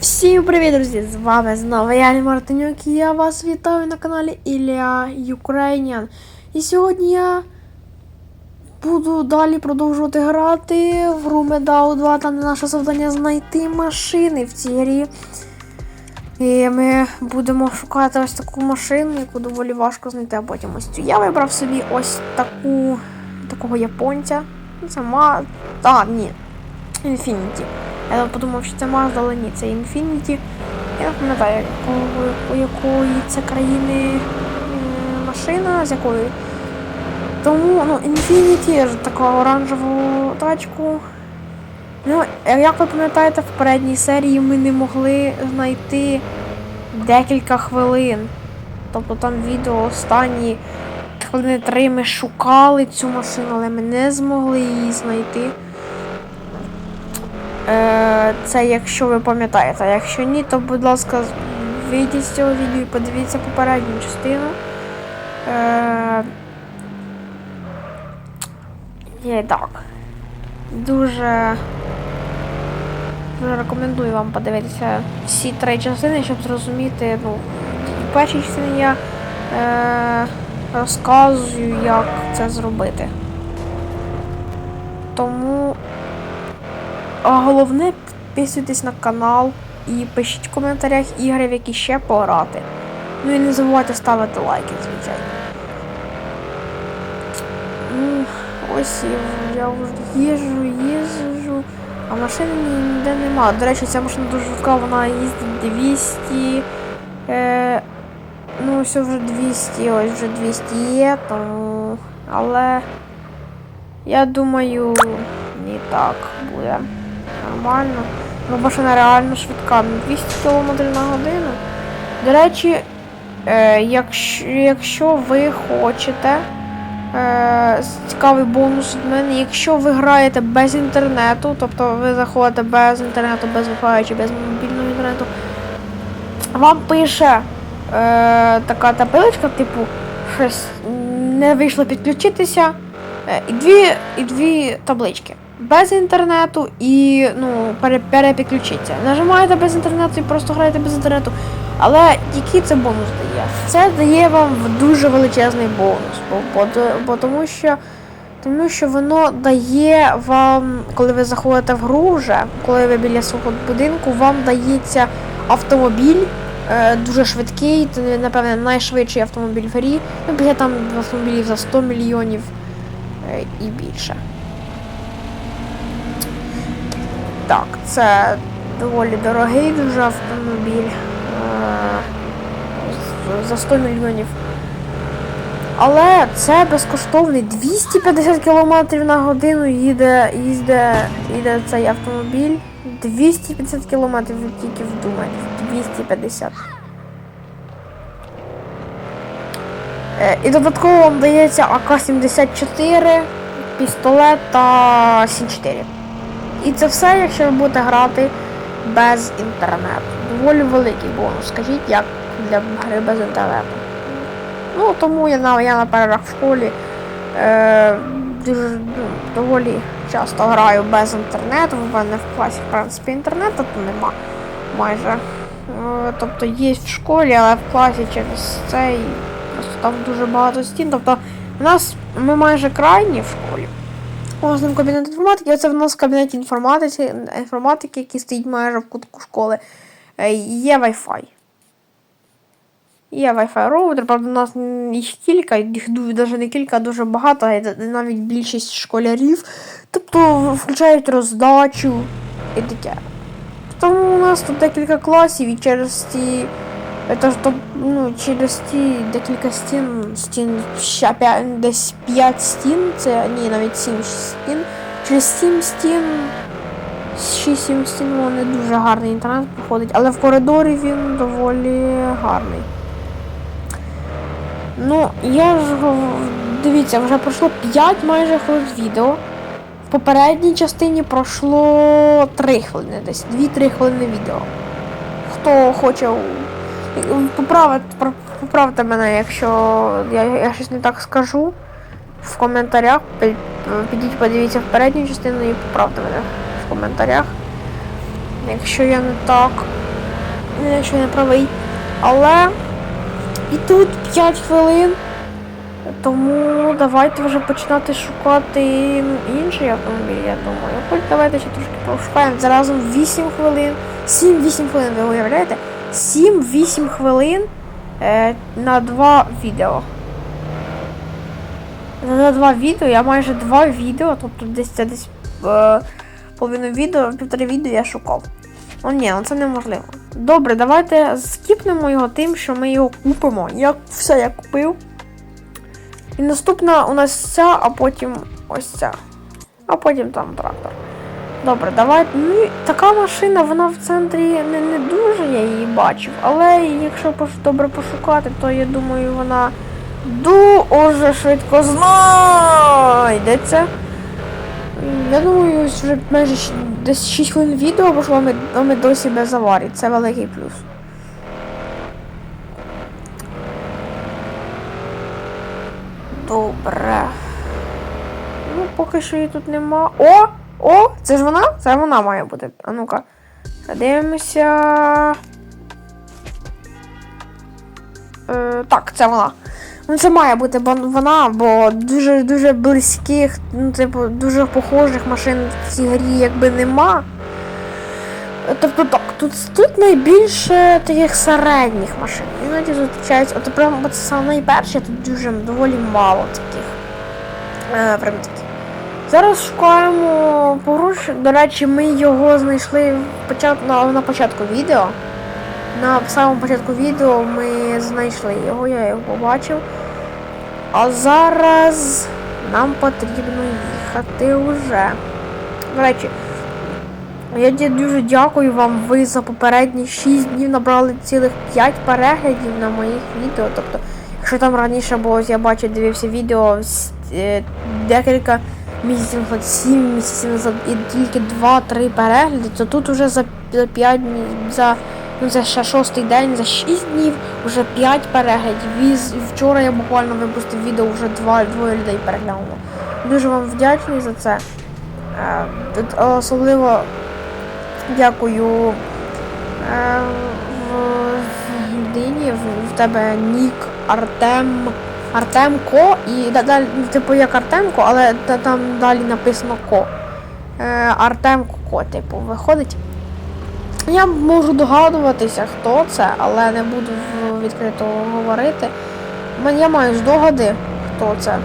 Всім привіт, друзі! З вами знову я Алі Мартинюк і я вас вітаю на каналі Ілля Ukrainian. І сьогодні я буду далі продовжувати грати в Medal 2. Там наше завдання знайти машини в цій грі. І ми будемо шукати ось таку машину, яку доволі важко знайти, а потім ось цю. Я вибрав собі ось таку такого японця. Ну, Це ма. А, ні. Infinity. Я подумав, що це Mazda, ні, це Infinity. Я не пам'ятаю, у якої це країни машина, з якої. Тому, ну, Infinity, ж така оранжеву тачку. Ну, як ви пам'ятаєте, в попередній серії ми не могли знайти декілька хвилин. Тобто там відео останні хвилини три ми шукали цю машину, але ми не змогли її знайти. Е, Це якщо ви пам'ятаєте. Якщо ні, то будь ласка, вийдіть з цього відео і подивіться попередню частину. Е, Є так. Дуже, дуже рекомендую вам подивитися всі три частини, щоб зрозуміти, ну, в першій частині я е, розказую, як це зробити. Тому а головне, підписуйтесь на канал і пишіть в коментарях ігри, в які ще пограти. Ну і не забувайте ставити лайки, звичайно. Ну, ось я вже їжджу, їжджу, а машини ніде нема. До речі, ця машина дуже швидка, вона їздить 200. Е, ну, все вже 200, ось вже 200 є, тому. Але я думаю, не так буде нормально. Ну, машина реально швидка. 200 км на годину. До речі, е, якщо, якщо ви хочете е, цікавий бонус від мене, якщо ви граєте без інтернету, тобто ви заходите без інтернету, без Wi-Fi чи без мобільного інтернету, вам пише е, така табличка, типу, щось не вийшло підключитися. Е, І дві, і дві таблички. Без інтернету і ну, пере. Нажимаєте без інтернету і просто граєте без інтернету. Але який це бонус дає? Це дає вам дуже величезний бонус. Бо, бо, бо тому, що, тому що воно дає вам, коли ви заходите в гру вже, коли ви біля свого будинку, вам дається автомобіль. е, Дуже швидкий, це, напевне, найшвидший автомобіль в грі. Ну, біля там автомобілів за 100 мільйонів е, і більше. Так, це доволі дорогий дуже автомобіль. Е, За 100 мільйонів. Але це безкоштовний 250 км на годину їде, їде, їде цей автомобіль. 250 км, тільки вдумайтесь. 250. Е, І додатково вам дається АК-74, пістолет та Сі-4. І це все, якщо ви будете грати без інтернету. Доволі великий бонус. Скажіть, як для гри без інтернету. Ну, тому я я на в школі е, дуже ну, доволі часто граю без інтернету. В мене в класі, в принципі, інтернету то нема майже. Е, тобто є в школі, але в класі через це і просто там дуже багато стін. Тобто у нас ми майже крайні в школі. Ось ним кабінет інформатики. Оце в нас кабінет інформатики, інформатики, який стоїть майже в кутку школи. Е, Є Wi-Fi. Є Wi-Fi роутер, правда, у нас їх кілька, їх навіть не кілька, а дуже багато, навіть більшість школярів. Тобто включають роздачу і таке. Тому у нас тут декілька класів і через ті. Это ж ну, через ті декілька стін, стін десь 5 стін, це ні, навіть 7 стін. Через 7 стін, 6-7 стін воно не дуже гарний інтернет проходить, але в коридорі він доволі гарний. Ну, я ж дивіться, вже пройшло 5 майже хвилин відео. В попередній частині пройшло 3 хвилини десь, 2-3 хвилини відео. Хто хоче поправити, поправте мене, якщо я, я щось не так скажу. В коментарях. Підіть, подивіться в передню частину і поправте мене в коментарях. Якщо я не так якщо я не правий. Але і тут 5 хвилин. Тому давайте вже починати шукати інший автомобіль, я думаю. Хоч давайте ще трошки пошукаємо. Заразом 8 хвилин. 7-8 хвилин, ви уявляєте? 7-8 хвилин е, на два відео. За два відео я майже два відео, тобто десь це десь е, половину відео, півтори відео я шукав. О, ні, ну це неможливо. Добре, давайте скіпнемо його тим, що ми його купимо. Я все я купив. І наступна у нас ця, а потім ось ця. А потім там трактор. Добре, давайте. Ну, така машина, вона в центрі не, не дуже я її бачив. Але якщо добре пошукати, то я думаю, вона дуже швидко знайдеться. Я думаю, ось вже майже десь 6 хвилин відео, бо ми, ми досі без аварій. Це великий плюс. Добре. Ну, поки що її тут нема. О! О! Це ж вона? Це вона має бути. А ну-ка. Дивимося. Е, так, це вона. Ну, це має бути вона, бо дуже дуже близьких, ну, типу, дуже похожих машин в цій грі якби нема. Тобто так, тут, тут найбільше таких середніх машин. Іноді зустрічаються, от прямо це найперше, тут дуже доволі мало таких. Е, прям такі. Зараз шукаємо поруч. До речі, ми його знайшли в почат... на, на початку відео. На самому початку відео ми знайшли його, я його побачив. А зараз нам потрібно їхати вже. До речі, я дуже дякую вам. Ви за попередні 6 днів набрали цілих 5 переглядів на моїх відео. Тобто, якщо там раніше було, я бачу, дивився відео е, декілька місяців назад, 7 місяців назад і тільки 2-3 перегляди, то тут уже за 5 днів, за ну це ще шостий день, за 6 днів вже 5 переглядів. І вчора я буквально випустив відео, вже два, двоє людей переглянуло. Дуже вам вдячний за це. Е, Особливо дякую е, в, людині, в тебе нік Артем. Артемко і далі, типу як Артемко, але та- там далі написано Ко. Е, Артемко Ко, типу, виходить. Я можу догадуватися, хто це, але не буду відкрито говорити. Я маю здогади, хто це. Е,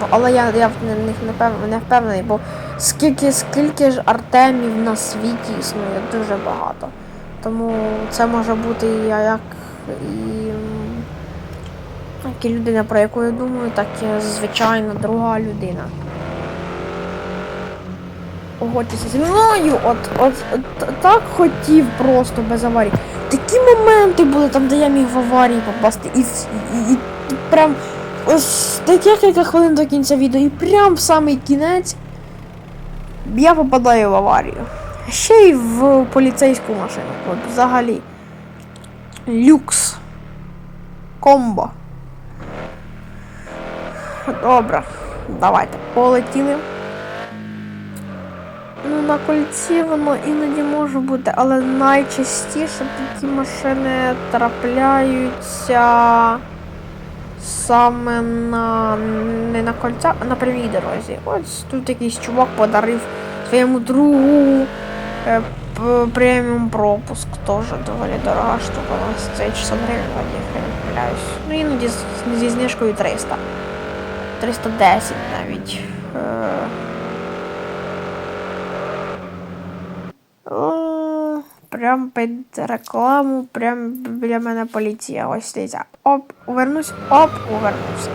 ну, Але я, я в них не, пев, не впевнений, бо скільки, скільки ж Артемів на світі існує, дуже багато. Тому це може бути я як і. І людина, про яку я думаю, так і звичайна друга людина. Погодьтеся зі мною, от, от, от так хотів просто без аварії. Такі моменти були там, де я міг в аварії попасти. І, і, і, і прям ось декілька хвилин до кінця відео, і прям в самий кінець я попадаю в аварію. Ще й в поліцейську машину. От взагалі. Люкс. Комбо. Добре, давайте полетіли. Ну, на кольці воно іноді може бути, але найчастіше такі машини трапляються саме на не на кольцях, а на прямій дорозі. Ось тут якийсь чувак подарив своєму другу е, преміум пропуск. Теж доволі дорога штука. Це 600 гривень, я не помиляюсь. Ну іноді зі знижкою 300. 310 навіть. Е, О, Прям під рекламу, прям біля мене поліція. Ось дивіться. Оп, увернусь, оп, увернувся.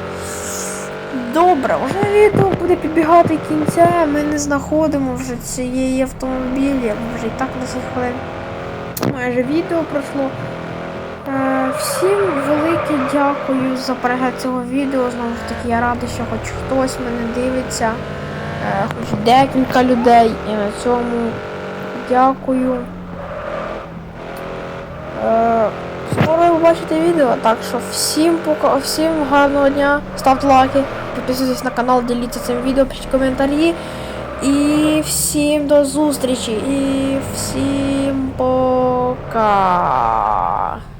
Добре, вже відео буде підбігати кінця. Ми не знаходимо вже цієї автомобілі. Вже і так на хвилин. Майже відео пройшло. Е, всім велике дякую за перегляд цього відео. Знову ж таки, я рада, що хоч хтось мене дивиться, е, хоч декілька людей. І на цьому дякую. Е, скоро ви побачите відео, так що всім пока, всім гарного дня, ставте лайки, підписуйтесь на канал, діліться цим відео, пишіть коментарі. І всім до зустрічі. І всім пока. пока.